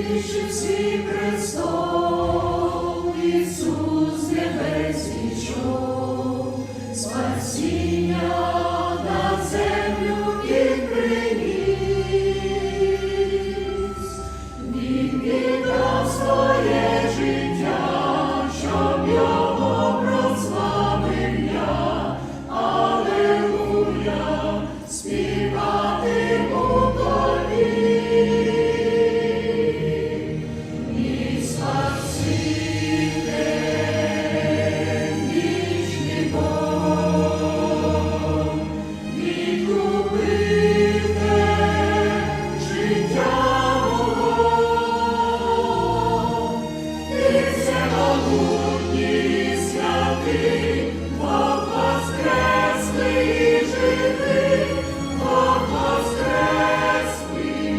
Спасибо. престол, Ісус спасіння